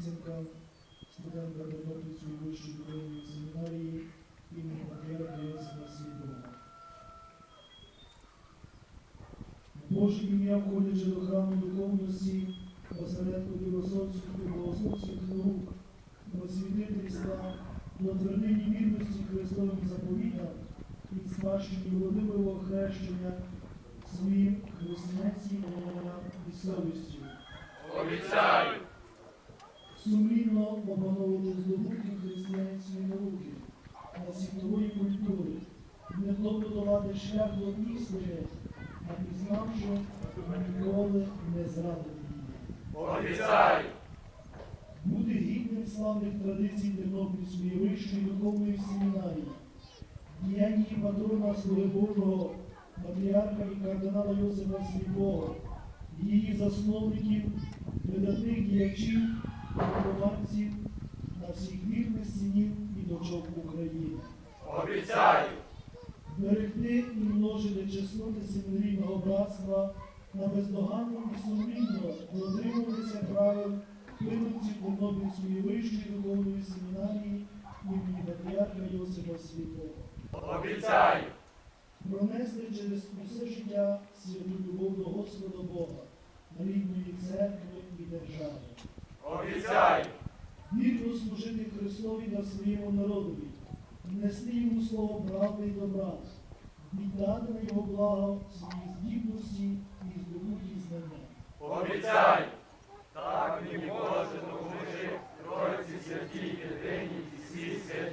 обіцянкам студента Тернопільської вищої духовної семінарії імені Патріарха Йосифа Святого. Боже ім'я, входячи до храму духовності, осередку філософських і богословських наук, просвітительства, до твердині вірності Христовим заповітам і спадщині Володимирового хрещення своїм християнським і совістю. Обіцяю, Сумлінно опановувати здобутки християнської науки та світової культури, невдобно долати шлях до істини, а пізнавши, ніколи не зрадити її. Бути гідним славних традицій Тернопільської вищої духовної семінарії, діянні патрона Слуги Божого, патріарха і кардинала Йосифа Святого, її засновників, видатних діячів, вихованців та всіх вірних синів і дочок України. обіцяю, Берегти і множити чесноти семінарійного братства та бездоганно і сумлінно дотримуватися правил виборців Тернопільської вищої духовної семінарії імені Патріарха Йосифа Святого. обіцяю, Пронести через усе життя святу любов до Господа Бога, рідної церкви і держави обіцяю вірно служити Христові та своєму народові, нести йому слово правди і добра, віддати на його благо свої здібності і здобуті знання. Обіцяй, Так мені Боже, допоможи Тройці святій єдиній і свій святій.